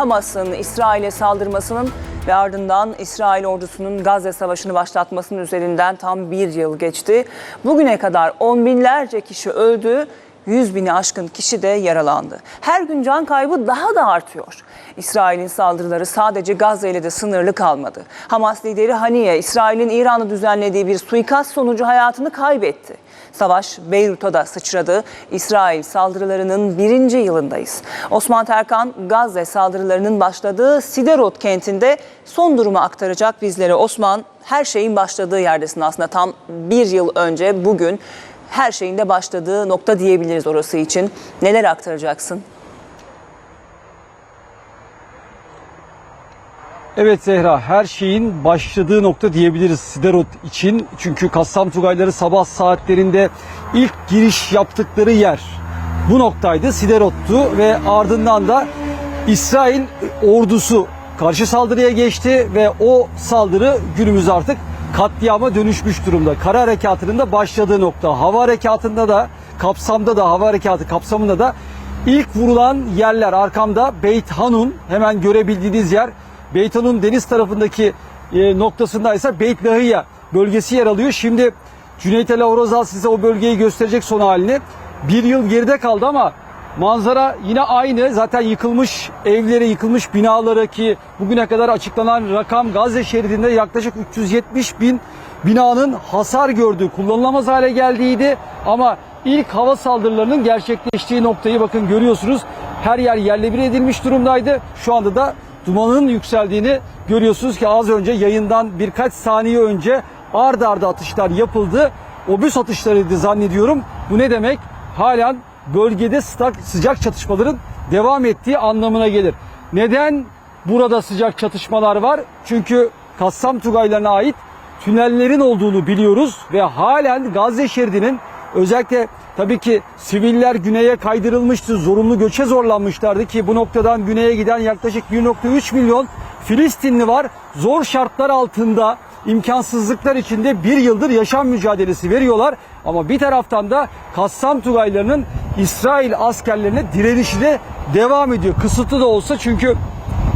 Hamas'ın İsrail'e saldırmasının ve ardından İsrail ordusunun Gazze Savaşı'nı başlatmasının üzerinden tam bir yıl geçti. Bugüne kadar on binlerce kişi öldü, 100 bini aşkın kişi de yaralandı. Her gün can kaybı daha da artıyor. İsrail'in saldırıları sadece Gazze ile de sınırlı kalmadı. Hamas lideri Haniye, İsrail'in İran'ı düzenlediği bir suikast sonucu hayatını kaybetti. Savaş Beyrut'a da sıçradı. İsrail saldırılarının birinci yılındayız. Osman Terkan Gazze saldırılarının başladığı Siderot kentinde son durumu aktaracak bizlere. Osman her şeyin başladığı yerdesin aslında tam bir yıl önce bugün her şeyin de başladığı nokta diyebiliriz orası için. Neler aktaracaksın? Evet Zehra her şeyin başladığı nokta diyebiliriz Siderot için. Çünkü Kassam Tugayları sabah saatlerinde ilk giriş yaptıkları yer bu noktaydı Siderot'tu ve ardından da İsrail ordusu karşı saldırıya geçti ve o saldırı günümüz artık katliama dönüşmüş durumda. Kara harekatının da başladığı nokta. Hava harekatında da kapsamda da hava harekatı kapsamında da ilk vurulan yerler arkamda Beyt Hanun hemen görebildiğiniz yer Beyt Hanun deniz tarafındaki e, noktasında ise Beyt Lahiya bölgesi yer alıyor. Şimdi Cüneyt El Avrozal size o bölgeyi gösterecek son halini. Bir yıl geride kaldı ama manzara yine aynı. Zaten yıkılmış evleri, yıkılmış binaları ki bugüne kadar açıklanan rakam Gazze şeridinde yaklaşık 370 bin binanın hasar gördüğü, kullanılamaz hale geldiğiydi. Ama ilk hava saldırılarının gerçekleştiği noktayı bakın görüyorsunuz. Her yer yerle bir edilmiş durumdaydı. Şu anda da dumanın yükseldiğini görüyorsunuz ki az önce yayından birkaç saniye önce ard arda atışlar yapıldı. Obüs atışlarıydı zannediyorum. Bu ne demek? Halen bölgede sıcak, çatışmaların devam ettiği anlamına gelir. Neden burada sıcak çatışmalar var? Çünkü Kassam Tugaylarına ait tünellerin olduğunu biliyoruz ve halen Gazze şeridinin özellikle tabii ki siviller güneye kaydırılmıştı, zorunlu göçe zorlanmışlardı ki bu noktadan güneye giden yaklaşık 1.3 milyon Filistinli var. Zor şartlar altında imkansızlıklar içinde bir yıldır yaşam mücadelesi veriyorlar. Ama bir taraftan da Kassam Tugaylarının İsrail askerlerine direnişi de devam ediyor. Kısıtlı da olsa çünkü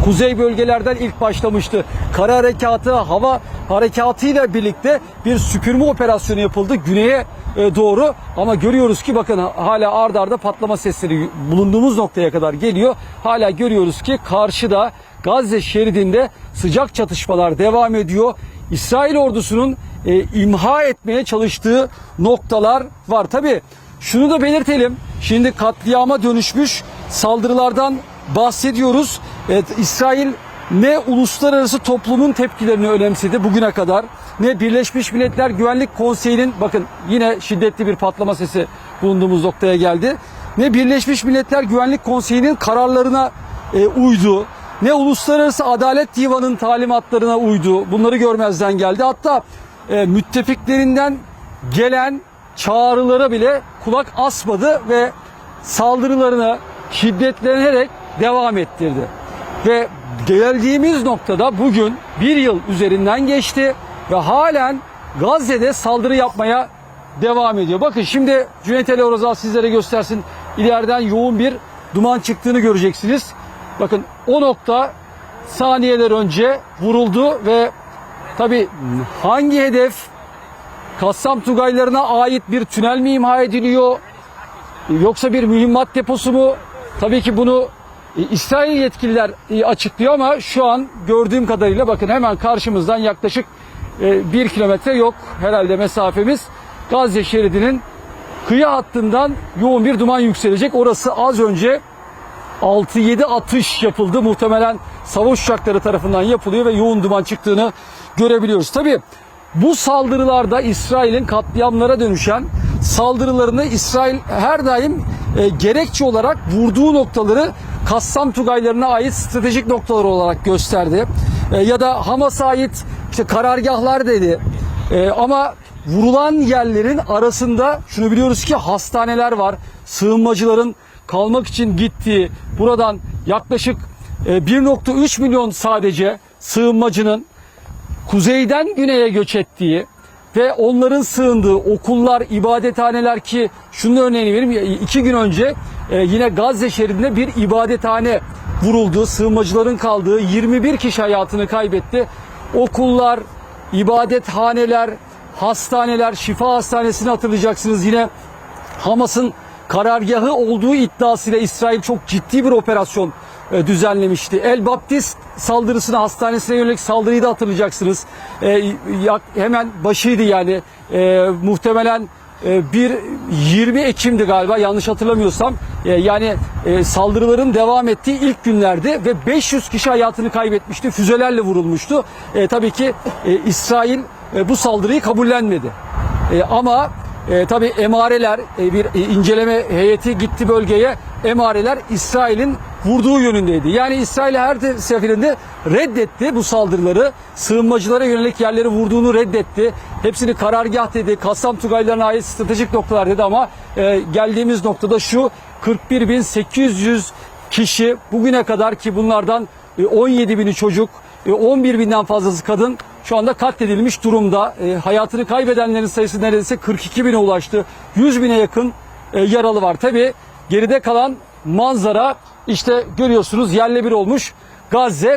kuzey bölgelerden ilk başlamıştı. Kara harekatı, hava harekatıyla birlikte bir süpürme operasyonu yapıldı güneye e, doğru. Ama görüyoruz ki bakın hala ard arda patlama sesleri bulunduğumuz noktaya kadar geliyor. Hala görüyoruz ki karşıda Gazze şeridinde sıcak çatışmalar devam ediyor. İsrail ordusunun e, imha etmeye çalıştığı noktalar var. Tabi şunu da belirtelim. Şimdi katliama dönüşmüş saldırılardan bahsediyoruz. Evet, İsrail ne uluslararası toplumun tepkilerini önemsedi bugüne kadar ne Birleşmiş Milletler Güvenlik Konseyi'nin bakın yine şiddetli bir patlama sesi bulunduğumuz noktaya geldi. Ne Birleşmiş Milletler Güvenlik Konseyi'nin kararlarına e, uydu. Ne Uluslararası Adalet Divanı'nın talimatlarına uydu. Bunları görmezden geldi. Hatta e, müttefiklerinden gelen çağrılara bile kulak asmadı ve saldırılarını şiddetlenerek devam ettirdi. Ve geldiğimiz noktada bugün bir yıl üzerinden geçti ve halen Gazze'de saldırı yapmaya devam ediyor. Bakın şimdi Cüneyt Ali Orazal sizlere göstersin. İleriden yoğun bir duman çıktığını göreceksiniz. Bakın o nokta saniyeler önce vuruldu ve tabi hangi hedef Kassam Tugaylarına ait bir tünel mi imha ediliyor? Yoksa bir mühimmat deposu mu? Tabii ki bunu İsrail yetkililer e, açıklıyor ama şu an gördüğüm kadarıyla bakın hemen karşımızdan yaklaşık e, bir kilometre yok herhalde mesafemiz. Gazze şeridinin kıyı hattından yoğun bir duman yükselecek. Orası az önce 6-7 atış yapıldı. Muhtemelen savaş uçakları tarafından yapılıyor ve yoğun duman çıktığını görebiliyoruz. Tabii bu saldırılarda İsrail'in katliamlara dönüşen saldırılarını İsrail her daim e, gerekçe olarak vurduğu noktaları Kassam Tugaylarına ait stratejik noktalar olarak gösterdi. E, ya da Hamas'a ait işte karargahlar dedi. E, ama vurulan yerlerin arasında şunu biliyoruz ki hastaneler var. Sığınmacıların kalmak için gittiği buradan yaklaşık e, 1.3 milyon sadece sığınmacının kuzeyden güneye göç ettiği ve onların sığındığı okullar, ibadethaneler ki şunun örneğini vereyim. iki gün önce e, yine Gazze şeridinde bir ibadethane vuruldu. Sığınmacıların kaldığı 21 kişi hayatını kaybetti. Okullar, ibadethaneler, hastaneler, şifa hastanesini hatırlayacaksınız. Yine Hamas'ın karargahı olduğu iddiasıyla İsrail çok ciddi bir operasyon e, düzenlemişti. El Baptist saldırısına, hastanesine yönelik saldırıyı da hatırlayacaksınız. E, ya- hemen başıydı yani. E, muhtemelen e, bir 20 Ekim'di galiba yanlış hatırlamıyorsam. E, yani e, saldırıların devam ettiği ilk günlerdi ve 500 kişi hayatını kaybetmişti. Füzelerle vurulmuştu. E, tabii ki e, İsrail e, bu saldırıyı kabullenmedi. E, ama e, tabii emareler, e, bir e, inceleme heyeti gitti bölgeye. Emareler İsrail'in vurduğu yönündeydi. Yani İsrail her de- seferinde reddetti bu saldırıları. Sığınmacılara yönelik yerleri vurduğunu reddetti. Hepsini karargah dedi, Kassam Tugaylarına ait stratejik noktalar dedi ama e, geldiğimiz noktada şu 41.800 kişi bugüne kadar ki bunlardan e, 17 bini çocuk, e, 11 binden fazlası kadın şu anda katledilmiş durumda. E, hayatını kaybedenlerin sayısı neredeyse 42 bine ulaştı. 100 bine yakın e, yaralı var. Tabi geride kalan manzara işte görüyorsunuz yerle bir olmuş Gazze.